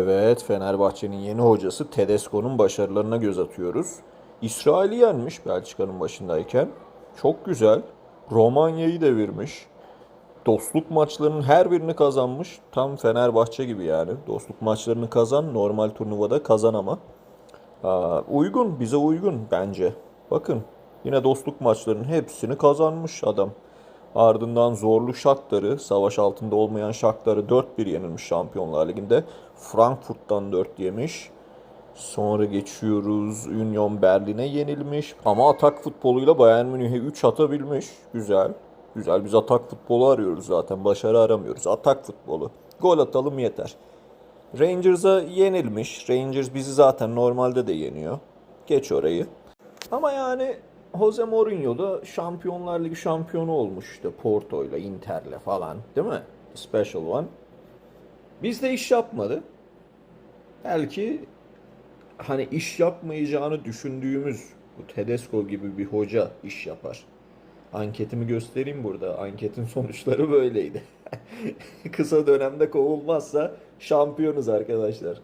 Evet, Fenerbahçe'nin yeni hocası Tedesco'nun başarılarına göz atıyoruz. İsrail'i yenmiş Belçika'nın başındayken. Çok güzel. Romanya'yı devirmiş. Dostluk maçlarının her birini kazanmış. Tam Fenerbahçe gibi yani. Dostluk maçlarını kazan, normal turnuvada kazan ama. Aa, uygun, bize uygun bence. Bakın, yine dostluk maçlarının hepsini kazanmış adam. Ardından zorlu Shakhtar'ı, savaş altında olmayan Shakhtar'ı 4-1 yenilmiş Şampiyonlar Ligi'nde. Frankfurt'tan 4 yemiş. Sonra geçiyoruz Union Berlin'e yenilmiş. Ama atak futboluyla Bayern Münih'e 3 atabilmiş. Güzel. Güzel biz atak futbolu arıyoruz zaten. Başarı aramıyoruz. Atak futbolu. Gol atalım yeter. Rangers'a yenilmiş. Rangers bizi zaten normalde de yeniyor. Geç orayı. Ama yani Jose Mourinho da Şampiyonlar Ligi şampiyonu olmuş işte Porto'yla, Inter'le falan değil mi? Special one. Bizde iş yapmadı. Belki hani iş yapmayacağını düşündüğümüz bu Tedesco gibi bir hoca iş yapar. Anketimi göstereyim burada. Anketin sonuçları böyleydi. Kısa dönemde kovulmazsa şampiyonuz arkadaşlar.